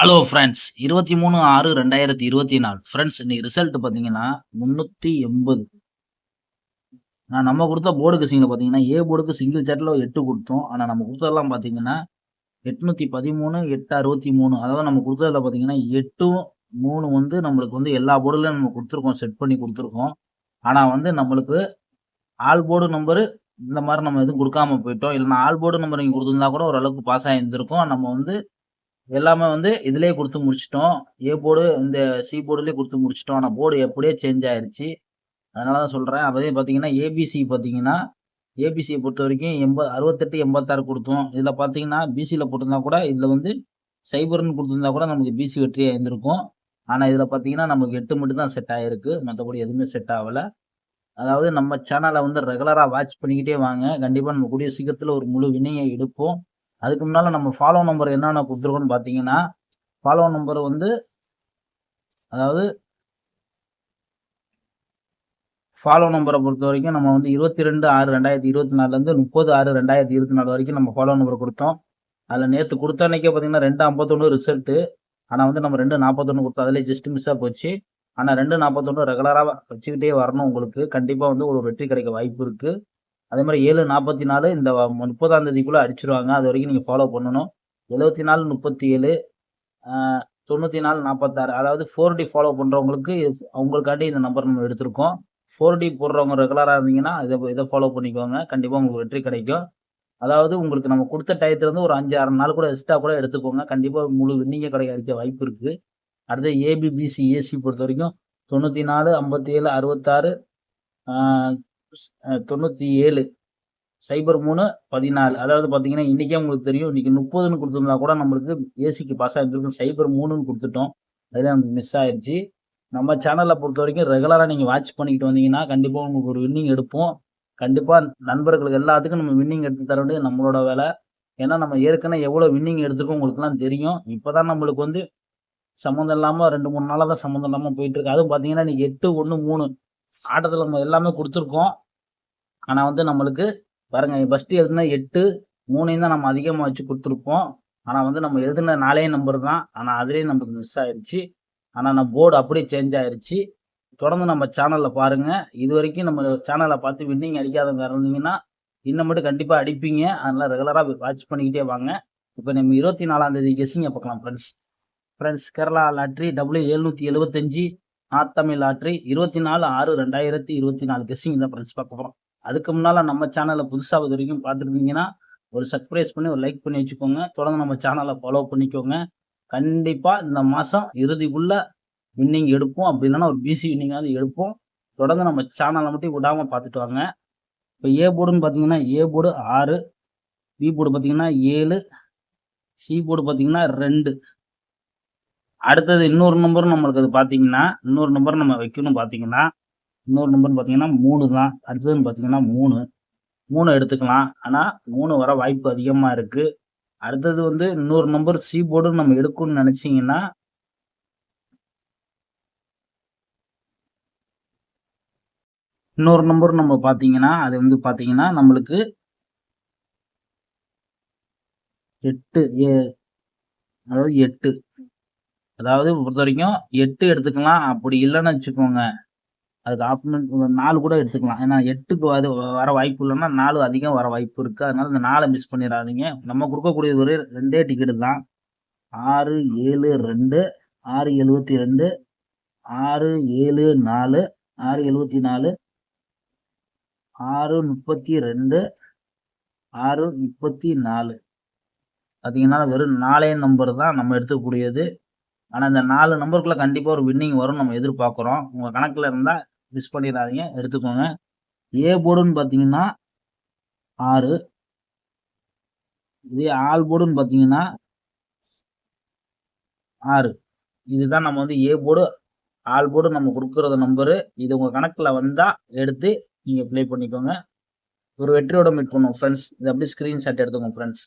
Hello friends இருபத்தி மூணு ஆறு ரெண்டாயிரத்தி இருபத்தி நாலு. ஃப்ரெண்ட்ஸ் இன்னைக்கு ரிசல்ட் பார்த்தீங்கன்னா முந்நூற்றி எண்பது. நான் நம்ம கொடுத்த போர்டுக்கு சிங்கில் பார்த்தீங்கன்னா ஏ போர்டுக்கு சிங்கிள் சேட்டில் எட்டு கொடுத்தோம். ஆனால் நம்ம கொடுத்ததெல்லாம் பார்த்தீங்கன்னா எட்நூற்றி பதிமூணு எட்டு அறுபத்தி மூணு. அதாவது நம்ம கொடுத்ததில் பார்த்தீங்கன்னா எட்டும் மூணு வந்து நம்மளுக்கு வந்து எல்லா போர்டுலையும் நம்ம கொடுத்துருக்கோம் செட் பண்ணி கொடுத்துருக்கோம். ஆனால் வந்து நம்மளுக்கு ஆல் போர்டு நம்பரு இந்த மாதிரி நம்ம எதுவும் கொடுக்காம போயிட்டோம். இல்லைன்னா ஆல் போர்டு நம்பர் நீங்கள் கொடுத்துருந்தா கூட ஓரளவுக்கு பாஸ் ஆகியிருந்திருக்கும் நம்ம வந்து எல்லாமே வந்து இதுலேயே கொடுத்து முடிச்சிட்டோம். ஏ போர்டு இந்த சி போர்டுலேயே கொடுத்து முடிச்சிட்டோம். ஆனால் போர்டு எப்படியே சேஞ்ச் ஆயிடுச்சு அதனால தான் சொல்கிறேன் அதே பார்த்தீங்கன்னா ஏபிசி பார்த்தீங்கன்னா ஏபிசியை பொறுத்த வரைக்கும் எண்பது அறுபத்தெட்டு எண்பத்தாறு கொடுத்தோம். இதில் பார்த்தீங்கன்னா பிசியில் போட்டிருந்தா கூட இதில் வந்து சைபர்னு கொடுத்துருந்தா கூட நமக்கு பிசி வெற்றியாக இருந்திருக்கும். ஆனால் இதில் பார்த்தீங்கன்னா நமக்கு எட்டு மட்டும் தான் செட் ஆகிருக்கு மற்றபடி எதுவுமே செட் ஆகலை. அதாவது நம்ம சேனலை வந்து ரெகுலராக வாட்ச் பண்ணிக்கிட்டே வாங்க. கண்டிப்பாக நம்ம கூடிய சீக்கிரத்தில் ஒரு முழு வினையை எடுப்போம். அதுக்கு முன்னால் நம்ம ஃபாலோ நம்பர் என்னென்ன கொடுத்துருக்கோன்னு பார்த்தீங்கன்னா ஃபாலோ நம்பர் வந்து அதாவது ஃபாலோ நம்பரை பொறுத்த வரைக்கும் நம்ம வந்து இருபத்தி ரெண்டு ஆறு ரெண்டாயிரத்தி இருபத்தி நாலுலேருந்து முப்பது ஆறு ரெண்டாயிரத்தி இருபத்தி நாலு வரைக்கும் நம்ம ஃபாலோ நம்பர் கொடுத்தோம். அதில் நேற்று கொடுத்த அன்னைக்கே பார்த்தீங்கன்னா ரெண்டு ஐம்பத்தொன்று ரிசல்ட்டு ஆனால் வந்து நம்ம ரெண்டு நாற்பத்தொன்று கொடுத்தோம். அதிலே ஜஸ்ட் மிஸ்ஸாக போச்சு. ஆனால் ரெண்டு நாற்பத்தொன்று ரெகுலராக வச்சுக்கிட்டே வரணும் உங்களுக்கு. கண்டிப்பாக வந்து ஒரு வெற்றி கிடைக்க வாய்ப்பு இருக்குது அதே மாதிரி ஏழு நாற்பத்தி நாலு இந்த முப்பதாம் தேதிக்குள்ளே அடிச்சிருவாங்க. அது வரைக்கும் நீங்கள் ஃபாலோ பண்ணணும். எழுபத்தி நாலு முப்பத்தி ஏழு தொண்ணூற்றி நாலு நாற்பத்தாறு அதாவது ஃபோர் டி ஃபாலோ பண்ணுறவங்களுக்கு அவங்களுக்காண்டி இந்த நம்பர் நம்ம எடுத்திருக்கோம். ஃபோர் டி போடுறவங்க ரெகுலராக இருந்தீங்கன்னா இதை இதை ஃபாலோ பண்ணிக்கோங்க. கண்டிப்பாக உங்களுக்கு வெற்றி கிடைக்கும். அதாவது உங்களுக்கு நம்ம கொடுத்த டயத்துலேருந்து ஒரு அஞ்சு ஆறு நாள் கூட எக்ஸ்ட்ரா கூட எடுத்துக்கோங்க. கண்டிப்பாக முழு வின்னிங்க கிடைக்க வாய்ப்பு இருக்குது அடுத்து ஏபிபிசி ஏசி பொறுத்த வரைக்கும் தொண்ணூற்றி நாலு ஐம்பத்தி ஏழு அறுபத்தாறு தொண்ணூற்றி ஏழு சைபர் மூணு பதினாலு. அதாவது பார்த்தீங்கன்னா இன்றைக்கே உங்களுக்கு தெரியும் இன்றைக்கி முப்பதுன்னு கொடுத்துருந்தா கூட நம்மளுக்கு ஏசிக்கு பாஸ் ஆகிருக்கும் சைபர் மூணுன்னு கொடுத்துட்டோம். அதில் நமக்கு மிஸ் ஆயிடுச்சு நம்ம சேனலை பொறுத்த வரைக்கும் ரெகுலராக நீங்கள் வாட்ச் பண்ணிக்கிட்டு வந்தீங்கன்னா கண்டிப்பாக உங்களுக்கு ஒரு வின்னிங் எடுப்போம். கண்டிப்பாக நண்பர்களுக்கு எல்லாத்துக்கும் நம்ம வின்னிங் எடுத்து தர வேண்டியது நம்மளோட வேலை. ஏன்னா நம்ம ஏற்கனவே எவ்வளோ வின்னிங் எடுத்துருக்கோம் உங்களுக்குலாம் தெரியும். இப்போ தான் நம்மளுக்கு வந்து சம்மந்தம் இல்லாமல் ரெண்டு மூணு நாளாக தான் சம்மந்தம் இல்லாமல் போயிட்டுருக்கு அதுவும் பார்த்தீங்கன்னா இன்றைக்கி எட்டு ஒன்று மூணு. ஆட்டத்தில் நம்ம எல்லாமே கொடுத்துருக்கோம். ஆனால் வந்து நம்மளுக்கு பாருங்க ஃபஸ்ட்டு எழுதுனா எட்டு மூணையும் தான் நம்ம அதிகமாக வச்சு கொடுத்துருப்போம். ஆனால் வந்து நம்ம எழுதுன நாலே நம்பர் தான். ஆனால் அதுலேயும் நமக்கு மிஸ் ஆயிடுச்சு ஆனால் நம்ம போர்டு அப்படியே சேஞ்ச் ஆயிடுச்சு தொடர்ந்து நம்ம சேனலில் பாருங்கள் இது வரைக்கும் நம்ம சேனலை பார்த்து வின்னிங் அடிக்காதவங்க இருந்தீங்கன்னா இன்னும் மட்டும் கண்டிப்பாக அடிப்பீங்க. அதனால் ரெகுலராக வாட்ச் பண்ணிக்கிட்டே வாங்க. இப்போ நம்ம இருபத்தி நாலாந்தேதி கெஸிங்க பார்க்கலாம் friends friends Kerala lottery W எழுநூற்றி எழுபத்தஞ்சி நாத்தமிழ் லாட்ரி இருபத்தி நாலு ஆறு ரெண்டாயிரத்தி இருபத்தி நாலு கெஸ்ஸிங் தான் ஃப்ரெண்ட்ஸ் பார்க்க போகிறோம் அதுக்கு முன்னால் நம்ம சேனலை புதுசாக இது வரைக்கும் பார்த்துருந்தீங்கன்னா ஒரு சர்ப்ரைஸ் பண்ணி ஒரு லைக் பண்ணி வச்சுக்கோங்க. தொடர்ந்து நம்ம சேனலை ஃபாலோ பண்ணிக்கோங்க. கண்டிப்பாக இந்த மாதம் இறுதிக்குள்ளே வின்னிங் எடுப்போம். அப்படி இல்லைன்னா ஒரு பிசி வின்னிங்காவது எடுப்போம். தொடர்ந்து நம்ம சேனலை மட்டும் விடாமல் பார்த்துட்டு வாங்க. இப்போ ஏ போர்டுன்னு பார்த்தீங்கன்னா ஏ போர்டு ஆறு பி போர்டு பார்த்தீங்கன்னா ஏழு சி போர்டு பார்த்தீங்கன்னா ரெண்டு. அடுத்தது இன்னொரு நம்பரும் நம்மளுக்கு அது பார்த்தீங்கன்னா இன்னொரு நம்பர் நம்ம வைக்கணும் பார்த்தீங்கன்னா இன்னொரு நம்பர்னு பார்த்தீங்கன்னா மூணு தான். அடுத்ததுன்னு பார்த்தீங்கன்னா மூணு. மூணு எடுத்துக்கலாம். ஆனால் மூணு வர வாய்ப்பு அதிகமாக இருக்குது அடுத்தது வந்து இன்னொரு நம்பர் சி போர்டு நம்ம எடுக்கணும்னு நினச்சிங்கன்னா இன்னொரு நம்பர் நம்ம பார்த்தீங்கன்னா அது வந்து பார்த்தீங்கன்னா நம்மளுக்கு எட்டு அதாவது எட்டு. அதாவது பொறுத்த வரைக்கும் எட்டு எடுத்துக்கலாம். அப்படி இல்லைன்னு வச்சுக்கோங்க. அதுக்கு ஆப்ஷன் நாலு கூட எடுத்துக்கலாம். ஏன்னா எட்டுக்கு அது வர வாய்ப்பு இல்லைன்னா நாலு அதிகம் வர வாய்ப்பு இருக்குது அதனால இந்த நாலை மிஸ் பண்ணிடாதீங்க. நம்ம கொடுக்கக்கூடியது ஒரே ரெண்டே டிக்கெட்டு தான். ஆறு ஏழு ரெண்டு ஆறு எழுபத்தி ரெண்டு ஆறு ஏழு நாலு ஆறு எழுபத்தி நாலு ஆறு முப்பத்தி ரெண்டு ஆறு முப்பத்தி நாலு. பார்த்தீங்கன்னா வெறும் நாலே நம்பர் தான் நம்ம எடுத்துக்கூடியது ஆனால் இந்த நாலு நம்பருக்குள்ளே கண்டிப்பாக ஒரு வின்னிங் வரும் நம்ம எதிர்பார்க்குறோம். உங்கள் கணக்கில் இருந்தால் மிஸ் பண்ணிடாதீங்க எடுத்துக்கோங்க. ஏ போர்டுன்னு பார்த்தீங்கன்னா ஆறு. இதே ஆல் போர்டுன்னு பார்த்தீங்கன்னா ஆறு. இதுதான் நம்ம வந்து ஏ போர்டு ஆல் போர்டு நம்ம கொடுக்குறது நம்பரு இது உங்கள் கணக்கில் வந்தால் எடுத்து நீங்கள் ப்ளே பண்ணிக்கோங்க. ஒரு வெற்றியோட மீட் பண்ணுவோம் ஃப்ரெண்ட்ஸ் இது அப்படியே ஸ்க்ரீன்ஷாட் எடுத்துக்கோங்க ஃப்ரெண்ட்ஸ்